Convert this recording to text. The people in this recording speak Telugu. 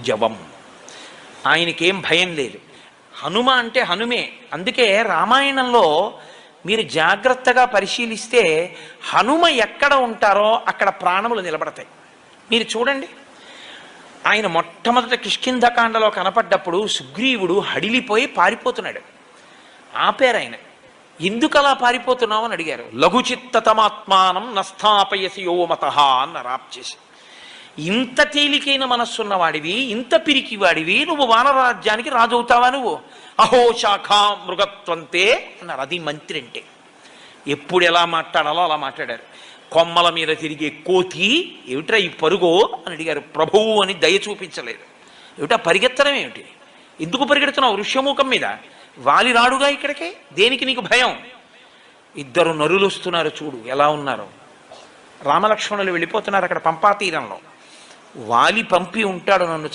జవం ఆయనకేం భయం లేదు. హనుమ అంటే హనుమే. అందుకే రామాయణంలో మీరు జాగ్రత్తగా పరిశీలిస్తే హనుమ ఎక్కడ ఉంటారో అక్కడ ప్రాణములు నిలబడతాయి. మీరు చూడండి. ఆయన మొట్టమొదట కిష్కింధకాండలో కనపడ్డప్పుడు సుగ్రీవుడు హడిలిపోయి పారిపోతున్నాడు. ఆపారు ఆయన. ఎందుకు అలా పారిపోతున్నావు అని అడిగారు. లఘుచిత్తతమాత్మానం నస్థాపయసి యోమత అన్న రాప్ చేసి. ఇంత తేలికైన మనస్సున్న వాడివి ఇంత పిరికి వాడివి నువ్వు వానరాజ్యానికి రాజు అవుతావా నువ్వు? అహో శాఖ మృగత్వంతే అన్నారు. అది మంత్రి అంటే. ఎప్పుడు ఎలా మాట్లాడాలో అలా మాట్లాడారు. కొమ్మల మీద తిరిగే కోతి ఏమిట్రా ఈ పరుగో అని అడిగారు. ప్రభువు అని దయ చూపించలేదు. ఏమిటా పరిగెత్తడం ఏమిటి? ఎందుకు పరిగెడుతున్నావు ఋష్యముఖం మీద? వాలి రాడుగా ఇక్కడికి? దేనికి నీకు భయం? ఇద్దరు నరులు వస్తున్నారు చూడు ఎలా ఉన్నారు? రామలక్ష్మణులు వెళ్ళిపోతున్నారు అక్కడ పంపా తీరంలో వాలి పంపి ఉంటాడు నన్ను